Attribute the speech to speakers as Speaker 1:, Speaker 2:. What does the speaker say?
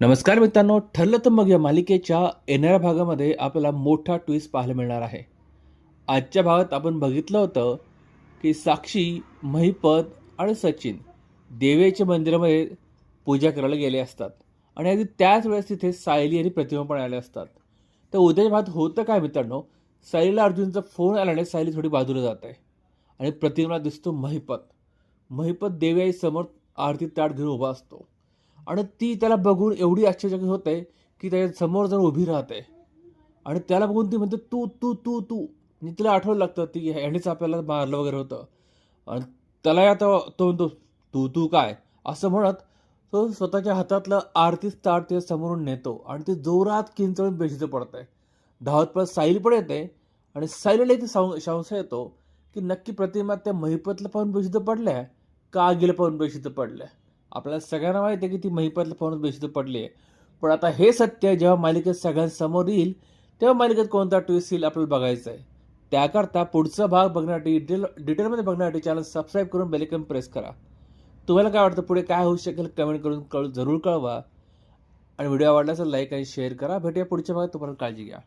Speaker 1: नमस्कार मित्रांनो ठरलं तर मग या मालिकेच्या येणाऱ्या भागामध्ये आपल्याला मोठा ट्विस्ट पाहायला मिळणार आहे. आजच्या भागात आपण बघितलं होतं की साक्षी महिपत आणि सचिन देवीच्या मंदिरामध्ये पूजा करायला गेले असतात. आणि अगदी त्याच वेळेस तिथे सायली आणि प्रतिमा पण आल्या असतात. तर उद्याच्या भागात होतं काय मित्रांनो सायलीला अर्जुनचा फोन आल्याने सायली थोडी बाजूला जात आहे. आणि प्रतिमाला दिसतो महिपत महिपत देवी आई समोर आरती ताट घेऊन उभा असतो. आणि ती त्याला बघून एवढी आश्चर्यचकित होते की त्याच्यासमोर जाऊन उभी राहते. आणि त्याला बघून ती म्हणते तू तू तू तू. आणि तिला आठवलं लागतं ती ह्यानेच आपल्याला मारलं वगैरे होतं. आणि त्याला आता तो म्हणतो तू तू काय? असं म्हणत तो स्वतःच्या हातातलं आरतीच ताट समोरून नेतो आणि ते जोरात किंचळून बेशीचं पडत आहे धावत पळत साईल पण येते आणि साईलला इथे सं संशय येतो की नक्की प्रतिमा त्या महिपतला पाहून बेशित पडल्या का आगीला पाहून बेशित पडल्या? आपल्याला सगळ्यांना माहिती आहे की ती महिपतला फोनच बेशुद्ध पडली आहे पण आता हे सत्य जेव्हा मालिकेत सगळ्यांसमोर येईल तेव्हा मालिकेत कोणता ट्विस्ट येईल आपल्याला बघायचं आहे त्याकरता पुढचा भाग बघण्यासाठी डिटेल डिटेलमध्ये बघण्यासाठी चॅनल सबस्क्राईब करून बेलेकन प्रेस करा. तुम्हाला काय वाटतं पुढे काय होऊ शकेल कमेंट करून कळ जरूर कळवा. आणि व्हिडिओ आवडला तर लाईक आणि शेअर करा. भेटूया पुढच्या भागात तुम्हाला काळजी घ्या.